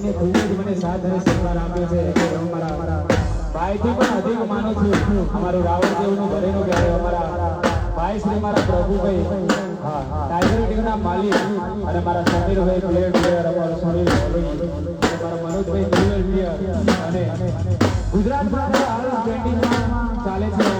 એમને ખૂબ જ મને સાથ અને સહકાર આપ્યો છે કે હું મારા ભાઈથી પણ અધિક માનું છું. અમારું રાવણદેવનું દેવનું ઘરેનું કહેવાય અમારા. ભાઈ શ્રી મારા પ્રભુભાઈ. ટાઈગર ટીમના માલિક. અને મારા સમીરભાઈ પ્લેયર પ્લેયર અમારો સુનિલ મારા મનોજભાઈ પ્લેયર અને ગુજરાત હાલ ટ્રેન્ડિંગમાં ચાલે છે.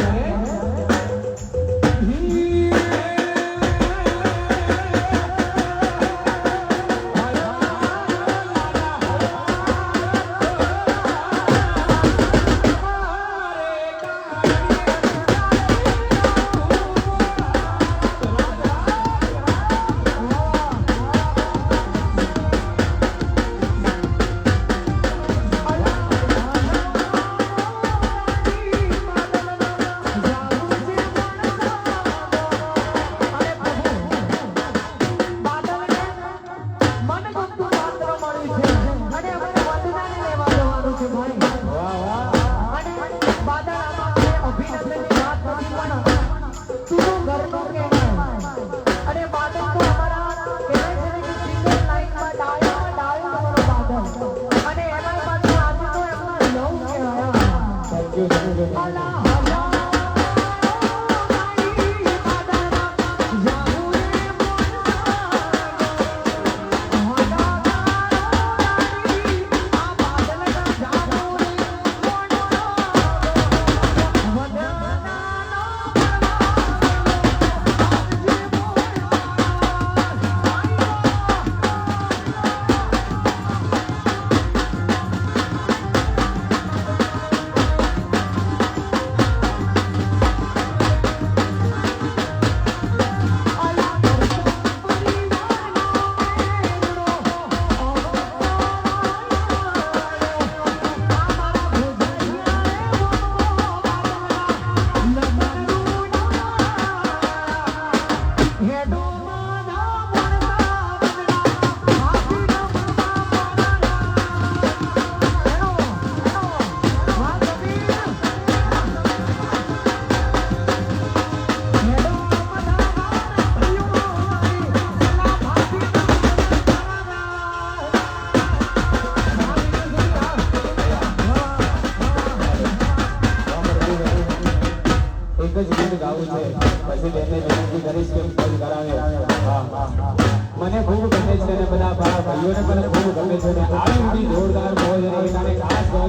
Yeah,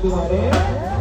Happy.